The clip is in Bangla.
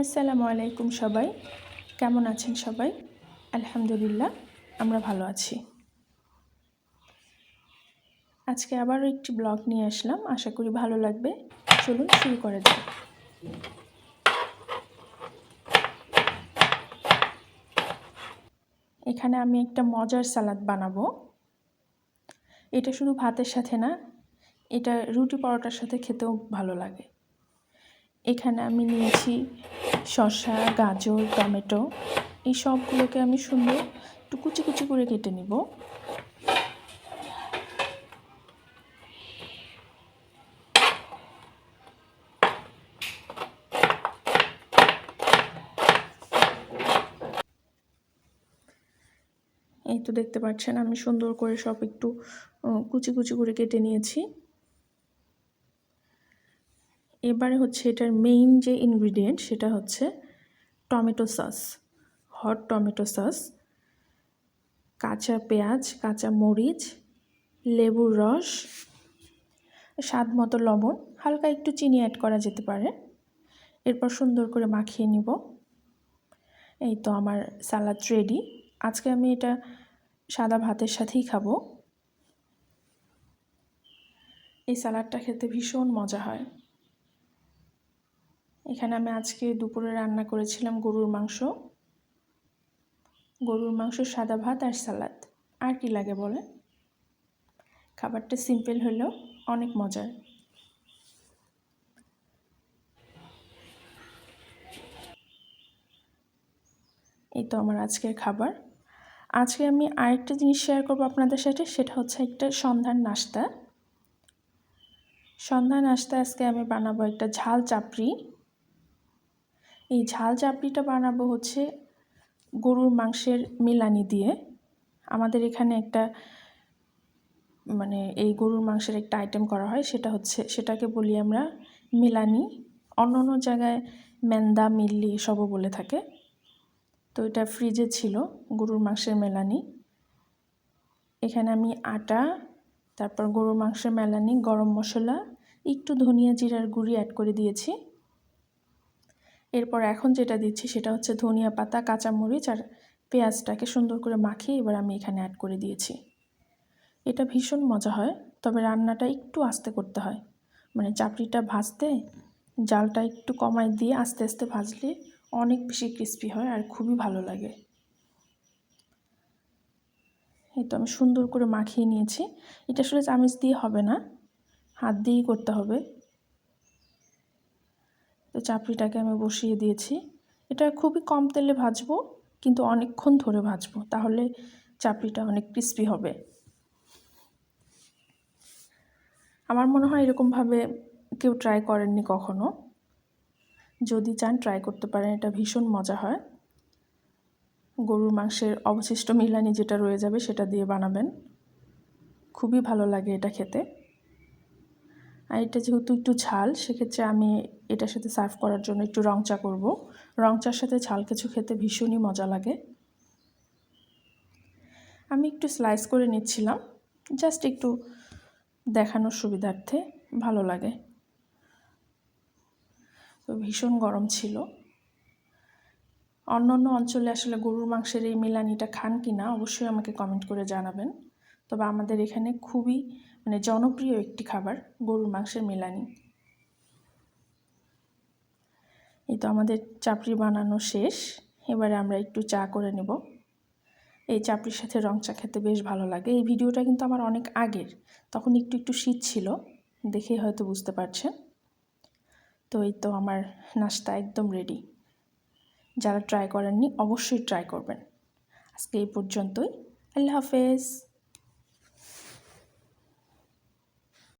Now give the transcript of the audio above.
আসসালামু আলাইকুম সবাই। কেমন আছেন সবাই? আলহামদুলিল্লাহ, আমরা ভালো আছি। আজকে আবারও একটি ব্লগ নিয়ে আসলাম। আশা করি ভালো লাগবে। চলুন শুরু করা যাক। এখানে আমি একটা মজার সালাদ বানাবো। এটা শুধু ভাতের সাথে না, এটা রুটি পরোটার সাথে খেতেও ভালো লাগে। এখানে আমি নিয়েছি শসা, গাজর, টমেটো। এই সবগুলোকে আমি সুন্দর একটু কুচি কুচি করে কেটে নিব। এই তো দেখতে পাচ্ছেন, আমি সুন্দর করে সব একটু কুচি কুচি করে কেটে নিয়েছি। এবারে হচ্ছে এটার মেইন যে ইনগ্রিডিয়েন্ট সেটা হচ্ছে tomato sauce hot tomato sauce কাঁচা পেঁয়াজ, কাঁচা মরিচ, লেবুর রস, স্বাদ মতো লবণ, হালকা একটু চিনি অ্যাড করা যেতে পারে। এরপর সুন্দর করে মাখিয়ে নিব। এই তো আমার সালাদ রেডি আজকে আমি এটা সাদা ভাতের সাথেই খাব। এই সালাডটা খেতে ভীষণ মজা হয়। এখানে আমি আজকে দুপুরে রান্না করেছিলাম গরুর মাংস। গরুর মাংস, সাদা ভাত আর সালাদ। আর কি লাগে বলে? খাবারটা সিম্পল হলেও অনেক মজার। এই তো আমার আজকের খাবার। আজকে আমি আরেকটা জিনিস শেয়ার করব আপনাদের সাথে, সেটা হচ্ছে একটা সন্ধ্যার নাস্তা। সন্ধ্যা নাস্তা আজকে আমি বানাবো একটা ঝাল চাপড়ি। এই ঝাল চাপড়িটা বানাবো হচ্ছে গরুর মাংসের মিলানি দিয়ে। আমাদের এখানে একটা মানে এই গরুর মাংসের একটা আইটেম করা হয়, সেটা হচ্ছে, সেটাকে বলি আমরা মিলানি। অন্য অন্য জায়গায় মেন্দা, মিল্লি এসবও বলে থাকে। তো এটা ফ্রিজে ছিল গরুর মাংসের মেলানি। এখানে আমি আটা, তারপর গরুর মাংসের মেলানি, গরম মশলা, একটু ধনিয়া জিরার গুঁড়ি অ্যাড করে দিয়েছি। এরপর এখন যেটা দিচ্ছি সেটা হচ্ছে ধনিয়া পাতা, কাঁচামরিচ আর পেঁয়াজটাকে সুন্দর করে মাখিয়ে এবার আমি এখানে অ্যাড করে দিয়েছি। এটা ভীষণ মজা হয়, তবে রান্নাটা একটু আস্তে করতে হয়। মানে চাপড়িটা ভাজতে, জালটা একটু কমায় দিয়ে আস্তে আস্তে ভাজলে অনেক বেশি ক্রিস্পি হয় আর খুবই ভালো লাগে। এই তো আমি সুন্দর করে মাখিয়ে নিয়েছি। এটা আসলে চামিচ দিয়ে হবে না, হাত দিয়েই করতে হবে। তো চাপড়িটাকে আমি বসিয়ে দিয়েছি। এটা খুবই কম তেলে ভাজবো, কিন্তু অনেকক্ষণ ধরে ভাজবো, তাহলে চাপড়িটা অনেক ক্রিস্পি হবে। আমার মনে হয় এরকমভাবে কেউ ট্রাই করেননি কখনো। যদি চান ট্রাই করতে পারেন, এটা ভীষণ মজা হয়। গরুর মাংসের অবশিষ্ট মিলানি যেটা রয়ে যাবে, সেটা দিয়ে বানাবেন। খুবই ভালো লাগে এটা খেতে। আর এটা যেহেতু একটু ঝাল, সেক্ষেত্রে আমি এটার সাথে সার্ভ করার জন্য একটু রং চা করব। রং চার সাথে ঝাল কিছু খেতে ভীষণই মজা লাগে। আমি একটু স্লাইস করে নিচ্ছিলাম জাস্ট একটু দেখানোর সুবিধার্থে ভালো লাগে। তো ভীষণ গরম ছিল। অন্য অন্য অঞ্চলে আসলে গরুর মাংসের এই মিলানিটা খান কি না অবশ্যই আমাকে কমেন্ট করে জানাবেন। তবে আমাদের এখানে খুবই মানে জনপ্রিয় একটি খাবার, গরুর মাংসের মিলানি। এই তো আমাদের চাপড়ি বানানো শেষ। এবারে আমরা একটু চা করে নেব। এই চাপড়ির সাথে রং চা খেতে বেশ ভালো লাগে। এই ভিডিওটা কিন্তু আমার অনেক আগের। তখন একটু একটু শীত ছিল দেখেই হয়তো বুঝতে পারছেন। তো এই তো আমার নাস্তা একদম রেডি যারা ট্রাই করেননি, অবশ্যই ট্রাই করবেন। আজকে এই পর্যন্তই। আল্লাহ হাফেজ।